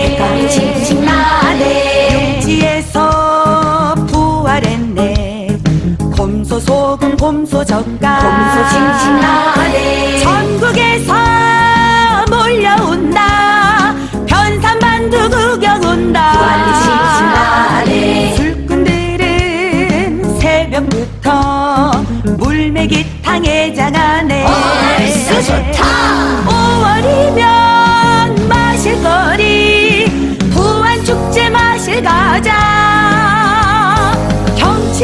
대가리 칭칭 나네. 육지에서 부활했네. 곰소 소금 곰소 젓갈. 곰소 칭칭 나네. 전국에서 몰려온다 변산만두 구경 온다. 부활이 칭칭 나네. 술꾼들은 새벽부터 물메기탕에 장하네. 얼쑤 좋다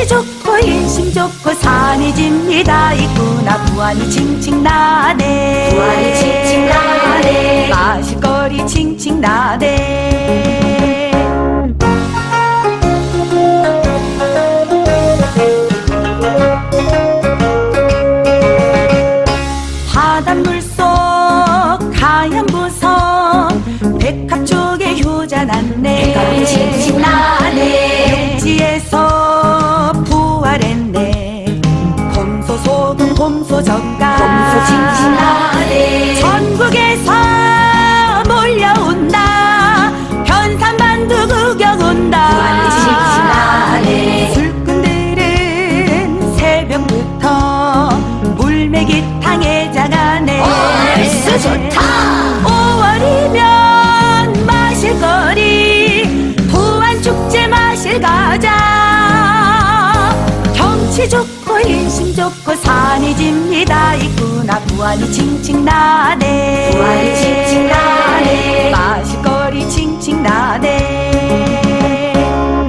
경치 좋고 인심 좋고 산이 집니다. 있구나 부안이 칭칭 나네. 두알리 칭칭 나네. 마실거리 칭칭 나네. 바닷물 속 하얀 보석 백합 쪽에 효자 났네. 백합이 칭칭 소 소금 곰소 젓갈 곰소칭칭나네. 전국에서 몰려온다. 변산만두 구경 온다. 칭칭나네. 술꾼들은 새벽부터 물메기탕에 장하네 얼쑤 좋다 좋고 산이 집니다. 있구나 부안이 칭칭 나네. 두알리 칭칭 나네. 마실거리 칭칭 나네.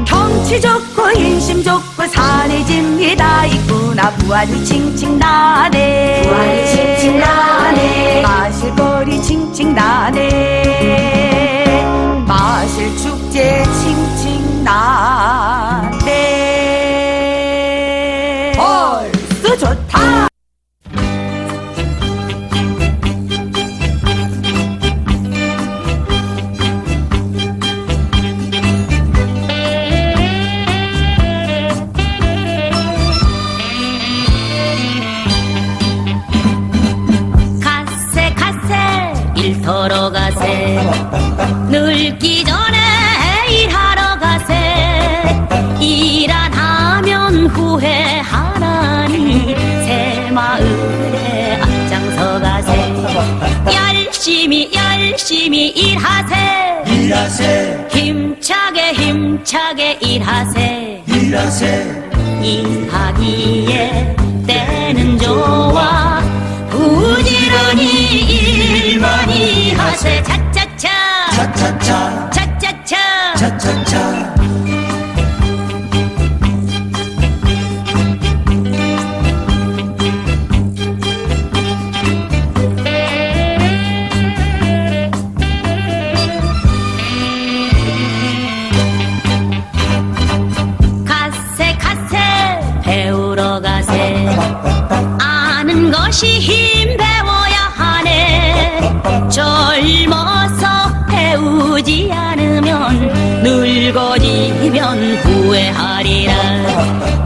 경치 좋고 인심 좋고 산이 집니다. 있구나 부안이 칭칭 나네. 두알리 칭칭 나네. 마실거리 칭칭 나네 다 가세 가세 일터러 가세. 늙기 전에 일하러 가세. 일 안 하면 후회하 열심히 열심히 일하세. 일하세. 힘차게 힘차게 일하세. 일하세. 일하기에 때는 좋아. 부지런히 일만이 하세. 차차차. 차차차 아는 것이 힘 배워야 하네. 젊어서 배우지 않으면 늙어지면 후회하리라.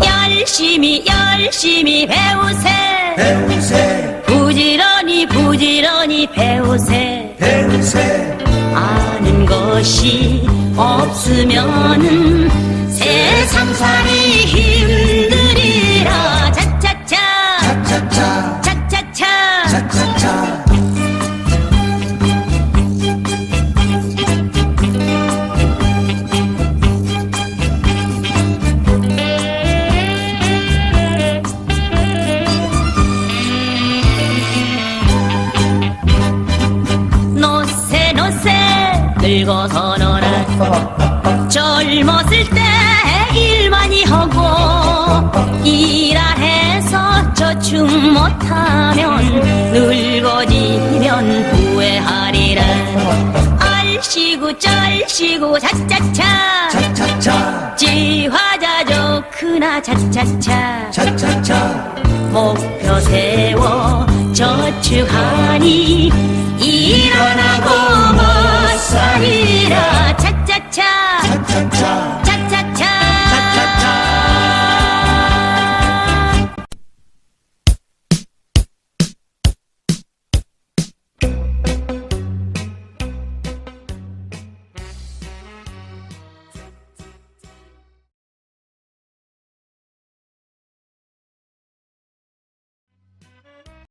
열심히 열심히 배우세. 배우세. 부지런히 부지런히 배우세. 배우세. 아는 것이 없으면은 세상 살이 늙어서 너라 젊었을 때 일만이 하고 일안 해서 저축 못하면 늙어지면 후회하리라. 알시고 쩔시고 차차차. 차차차. 지화자 좋구나 차차차. 차차차. 목표 세워 저축하니 차